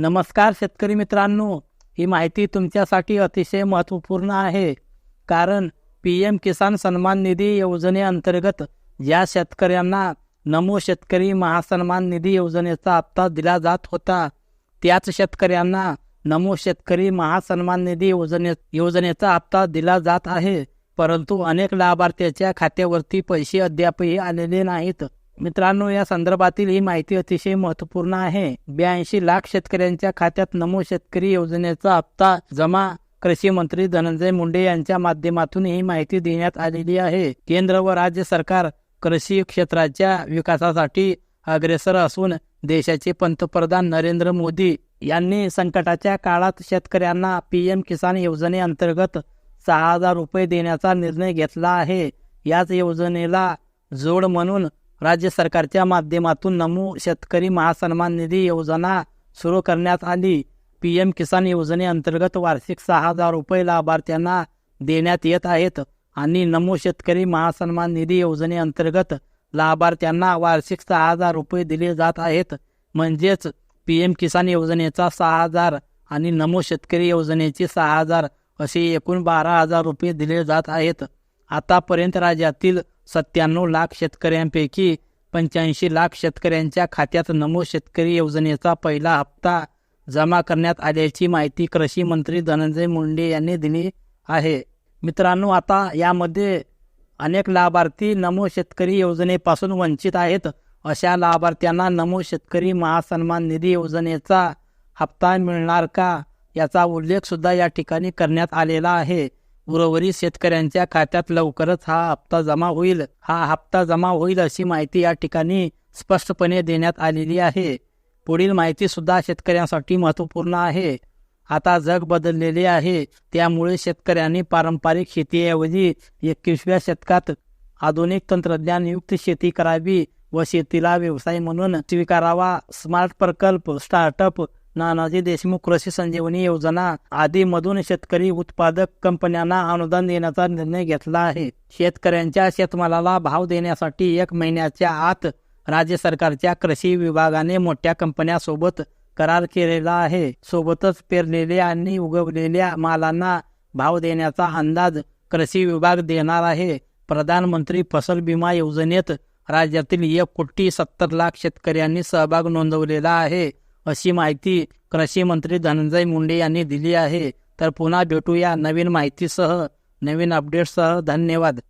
नमस्कार शेतकरी मित्रांनो ही माहिती तुमच्यासाठी अतिशय महत्त्वपूर्ण आहे. कारण पी एम किसान सन्मान निधी योजनेअंतर्गत ज्या शेतकऱ्यांना नमो शेतकरी महासन्मान निधी योजनेचा हप्ता दिला जात होता त्याच शेतकऱ्यांना नमो शेतकरी महासन्मान निधी योजने योजनेचा हप्ता दिला जात आहे. परंतु अनेक लाभार्थ्याच्या खात्यावरती पैसे अद्यापही आलेले नाहीत. मित्रांनो या संदर्भातील ही माहिती अतिशय महत्त्वपूर्ण आहे. ब्याऐंशी लाख शेतकऱ्यांच्या खात्यात नमो शेतकरी योजनेचा हप्ता जमा कृषी मंत्री धनंजय मुंडे यांच्या माध्यमातून ही माहिती देण्यात आलेली आहे. केंद्र व राज्य सरकार कृषी क्षेत्राच्या विकासासाठी अग्रेसर असून देशाचे पंतप्रधान नरेंद्र मोदी यांनी संकटाच्या काळात शेतकऱ्यांना पीएम किसान योजनेअंतर्गत सहा हजार रुपये देण्याचा निर्णय घेतला आहे. याच योजनेला जोड म्हणून राज्य सरकारच्या माध्यमातून नमो शेतकरी महासन्मान निधी योजना सुरू करण्यात आली. पी एम किसान योजनेअंतर्गत वार्षिक सहा हजार रुपये लाभार्थ्यांना देण्यात येत आहेत आणि नमो शेतकरी महासन्मान निधी योजनेअंतर्गत लाभार्थ्यांना वार्षिक सहा हजार रुपये दिले जात आहेत. म्हणजेच पी एम किसान योजनेचा सहा हजार आणि नमो शेतकरी योजनेचे सहा हजार असे एकूण बारा हजार रुपये दिले जात आहेत. आतापर्यंत राज्यातील सत्त्याण्णव लाख शेतकऱ्यांपैकी पंच्याऐंशी लाख शेतकऱ्यांच्या खात्यात नमो शेतकरी योजनेचा पहिला हप्ता जमा करण्यात आल्याची माहिती कृषी मंत्री धनंजय मुंडे यांनी दिली आहे. मित्रांनो आता यामध्ये अनेक लाभार्थी नमो शेतकरी योजनेपासून वंचित आहेत. अशा लाभार्थ्यांना नमो शेतकरी महासन्मान निधी योजनेचा हप्ता मिळणार का याचा उल्लेख सुद्धा या ठिकाणी करण्यात आलेला आहे. उर्वरित शेतकऱ्यांच्या खात्यात लवकरच हा हप्ता जमा होईल. हा हप्ता जमा होईल अशी माहिती या ठिकाणी स्पष्टपणे देण्यात आलेली आहे. पुढील माहिती सुद्धा शेतकऱ्यांसाठी महत्त्वपूर्ण आहे. आता जग बदललेले आहे. त्यामुळे शेतकऱ्यांनी पारंपरिक शेतीऐवजी एकविसव्या शतकात आधुनिक तंत्रज्ञानयुक्त शेती करावी व शेतीला व्यवसाय म्हणून स्वीकारावा. स्मार्ट प्रकल्प स्टार्टअप नानाजी देशमुख कृषी संजीवनी योजना आदीमधून शेतकरी उत्पादक कंपन्यांना अनुदान देण्याचा निर्णय घेतला आहे. शेतकऱ्यांच्या शेतमालाला भाव देण्यासाठी एक महिन्याच्या आत राज्य सरकारच्या कृषी विभागाने मोठ्या कंपन्यासोबत करार केलेला आहे. सोबतच पेरलेल्या आणि उगवलेल्या मालांना भाव देण्याचा अंदाज कृषी विभाग देणार आहे. प्रधानमंत्री फसल विमा योजनेत राज्यातील एक कोटी सत्तर लाख शेतकऱ्यांनी सहभाग नोंदवलेला आहे. अशी माहिती कृषी मंत्री धनंजय मुंडे यांनी दिली आहे. तर पुन्हा भेटूया नवीन माहितीसह नवीन अपडेटसह धन्यवाद.